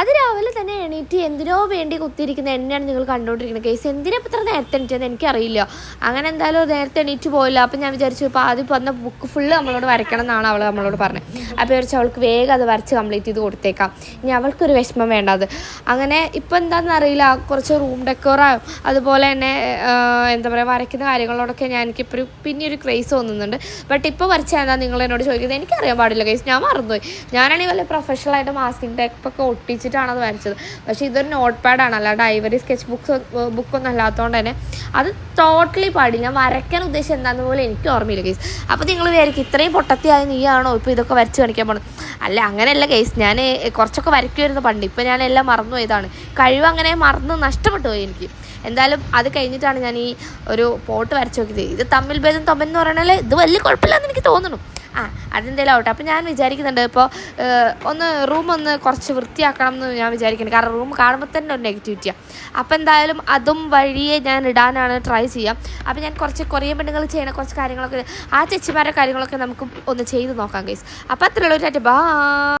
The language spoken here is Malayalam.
അത് രാവിലെ തന്നെ എണീറ്റ് എന്തിനോ വേണ്ടി കുത്തിയിരിക്കുന്ന എന്നെയാണ് നിങ്ങൾ കണ്ടുകൊണ്ടിരിക്കുന്നത്. കേസ് എന്തിനാ ഇത്ര നേരത്തെ എണീറ്റെന്ന് എനിക്കറിയില്ല. അങ്ങനെ എന്തായാലും നേരത്തെ എണീറ്റ് പോയില്ല. അപ്പം ഞാൻ വിചാരിച്ചു ഇപ്പോൾ ആദ്യം വന്ന ബുക്ക് ഫുള്ള് നമ്മളോട് വരയ്ക്കണം എന്നാണ് അവൾ നമ്മളോട് പറഞ്ഞത്. അപ്പോൾ വിചാരിച്ചു അവൾക്ക് വേഗം അത് വരച്ച് കംപ്ലീറ്റ് ചെയ്ത് കൊടുത്തേക്കാം. ഇനി അവൾക്കൊരു വിഷമം വേണ്ടത് അങ്ങനെ ഇപ്പം എന്താണെന്ന് അറിയില്ല. കുറച്ച് റൂം ഡെക്കോറായും അതുപോലെ തന്നെ എന്താ പറയുക വരയ്ക്കുന്ന കാര്യങ്ങളോടൊക്കെ ഞാൻ എനിക്കിപ്പോൾ ഒരു പിന്നെ ഒരു ക്രേസ് തോന്നുന്നുണ്ട്. ബട്ട് ഇപ്പോൾ വരച്ചാൽ എന്താ നിങ്ങൾ എന്നോട് ചോദിക്കുന്നത്? എനിക്കറിയാൻ പാടില്ല കേസ് ഞാൻ മറന്നുപോയി. ഞാനാണെങ്കിൽ വലിയ പ്രൊഫഷണലായിട്ട് മാസ്കിംഗ് ടൈപ്പൊക്കെ ഒട്ടിച്ചിട്ടാണ് അത് വരച്ചത് പക്ഷേ ഇതൊരു നോട്ട് പാഡാണ് അല്ലാണ്ട് ഐവറി സ്കെച്ച് ബുക്സ് ബുക്കൊന്നും അല്ലാത്തതുകൊണ്ട് തന്നെ അത് ടോട്ടലി പാടില്ല. ഞാൻ വരയ്ക്കാൻ ഉദ്ദേശം എന്താണെന്ന് പോലും എനിക്ക് ഓർമ്മയില്ല കേസ് അപ്പോൾ നിങ്ങൾ വിചാരിക്കും ഇത്രയും പൊട്ടത്തിയായ നീയാണോ ഇപ്പോൾ ഇതൊക്കെ വരച്ച് കാണിക്കാൻ പോണത്? അല്ല അങ്ങനെയല്ല കേസ് ഞാൻ കുറച്ചൊക്കെ വരയ്ക്കുമായിരുന്നു പണ്ട്. ഇപ്പോൾ ഞാൻ എല്ലാം മറന്നു പോയതാണ്. കഴിവ് അങ്ങനെ മറന്ന് നഷ്ടപ്പെട്ടു പോയി എനിക്ക്. എന്തായാലും അത് കഴിഞ്ഞിട്ടാണ് ഞാൻ ഈ ഒരു പോട്ട് വരച്ച് നോക്കിയത്. ഇത് തമ്മിൽ ഭേദം തമ്മിൽ എന്ന് പറയണല്ലേ? ഇത് വലിയ കുഴപ്പമില്ലെന്ന് എനിക്ക് തോന്നുന്നു. ആ അതെന്തെങ്കിലും ആവട്ടെ. അപ്പോൾ ഞാൻ വിചാരിക്കുന്നുണ്ട് ഇപ്പോൾ ഒന്ന് റൂം ഒന്ന് കുറച്ച് വൃത്തിയാക്കണം എന്ന് ഞാൻ വിചാരിക്കുന്നുണ്ട്. കാരണം റൂം കാണുമ്പോൾ തന്നെ ഒരു നെഗറ്റിവിറ്റിയാണ് അപ്പോൾ എന്തായാലും അതും വഴിയെ ഞാൻ ഇടാനാണ് ട്രൈ ചെയ്യാം. അപ്പോൾ ഞാൻ കുറച്ച് കുറേ പെണ്ണുങ്ങൾ ചെയ്യണ കുറച്ച് കാര്യങ്ങളൊക്കെ ആ ചേച്ചിമാരുടെ കാര്യങ്ങളൊക്കെ നമുക്ക് ഒന്ന് ചെയ്ത് നോക്കാം ഗൈസ് അപ്പോൾ അത്രയുള്ള ബാ